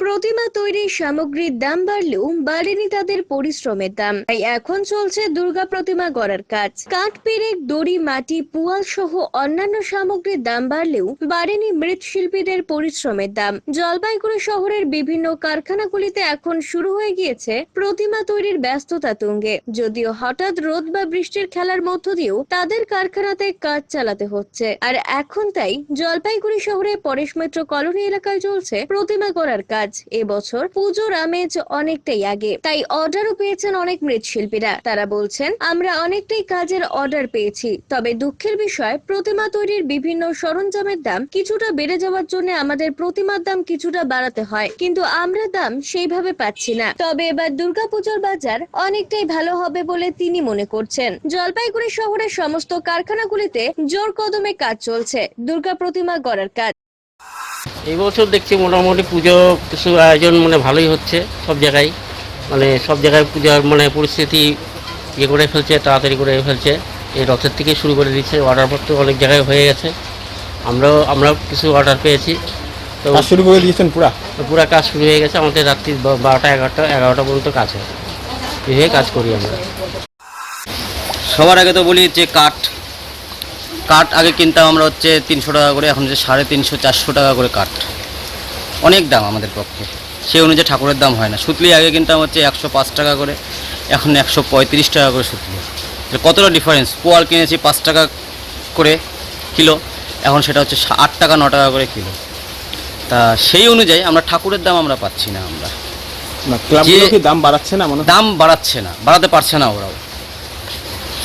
প্রতিমা তৈরির সামগ্রীর দাম বাড়লেও বাড়েনি তাদের পরিশ্রমের দাম। তাই এখন চলছে দুর্গা প্রতিমা গড়ার কাজ। কাঠ পেরেক, দড়ি, মাটি, পুয়াল সহ অন্যান্য সামগ্রীর দাম বাড়লেও বাড়েনি মৃৎশিল্পীদের পরিশ্রমের দাম। জলপাইগুড়ি শহরের বিভিন্ন কারখানাগুলিতে এখন শুরু হয়ে গিয়েছে প্রতিমা তৈরির ব্যস্ততা তুঙ্গে। যদিও হঠাৎ রোদ বা বৃষ্টির খেলার মধ্য দিয়েও তাদের কারখানাতে কাজ চালাতে হচ্ছে। আর এখন তাই জলপাইগুড়ি শহরে পরেশ মিত্র কলোনি এলাকায় চলছে প্রতিমা গড়ার কাজ। এবছর পুজোর আমেজ অনেকটাই আগে, তাই অর্ডারও পেয়েছেন অনেক মৃৎশিল্পীরা। তারা বলছেন, আমরা অনেকটাই কাজের অর্ডার পেয়েছি, তবে দুঃখের বিষয়, প্রতিমা তৈরির বিভিন্ন সরঞ্জামের দাম কিছুটা বেড়ে যাওয়ার জন্য আমাদের প্রতিমার দাম কিছুটা বাড়াতে হয়, কিন্তু আমরা দাম সেইভাবে পাচ্ছি না। তবে এবার দুর্গাপুজোর বাজার অনেকটাই ভালো হবে বলে তিনি মনে করছেন। জলপাইগুড়ি শহরের সমস্ত কারখানাগুলিতে জোর কদমে কাজ চলছে, দুর্গা প্রতিমা গড়ার কাজ। এই বছর দেখছি মোটামুটি পুজো কিছু আয়োজন মানে ভালোই হচ্ছে সব জায়গায়। মানে সব জায়গায় পূজার মানে পরিস্থিতি ইয়ে করে ফেলছে তাড়াতাড়ি করে ফেলছে। এই রথের থেকে শুরু করে দিচ্ছে অর্ডারপত্র অনেক জায়গায় হয়ে গেছে। আমরাও আমরাও কিছু অর্ডার পেয়েছি। তো শুরু করে দিয়েছেন পুরা? পুরো কাজ শুরু হয়ে গেছে আমাদের রাত্রি বারোটা এগারোটা এগারোটা পর্যন্ত কাজ হয়। এইভাবে কাজ করি আমরা। সবার আগে তো বলি যে কাঠ কাঠ আগে কিনতাম আমরা হচ্ছে তিনশো টাকা করে এখন হচ্ছে সাড়ে তিনশো চারশো টাকা করে কাঠ। অনেক দাম আমাদের পক্ষে। সেই অনুযায়ী ঠাকুরের দাম হয় না। সুতলি আগে কিনতাম হচ্ছে একশো পাঁচ টাকা করে এখন একশো পঁয়ত্রিশ টাকা করে সুতলি। কতটা ডিফারেন্স পোয়াল কিনেছি পাঁচ টাকা করে কিলো এখন সেটা হচ্ছে আট টাকা ন টাকা করে কিলো। তা সেই অনুযায়ী আমরা ঠাকুরের দাম আমরা পাচ্ছি না আমরা। দাম বাড়াচ্ছে না মনে দাম বাড়াচ্ছে না বাড়াতে পারছে না ওরাও।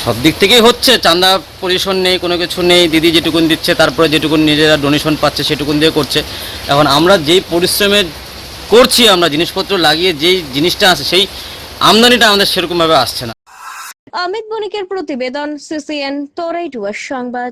সব দিক থেকেই হচ্ছে চাঁদা পরিশোধ নেই, কোনো কিছু নেই, দিদি যেটুকুন দিচ্ছে, তারপরে যেটুকুন নিজেরা ডোনেশন পাচ্ছে সেটুকুন দিয়ে করছে। এখন আমরা যেই পরিশ্রমে করছি, আমরা জিনিসপত্র লাগিয়ে যেই জিনিসটা আছে, সেই আমদানিটা আমাদের সেরকমভাবে আসছে না। অমিত বণিকের প্রতিবেদন সিসিএন তোরাইটুয়ার সংবাদ।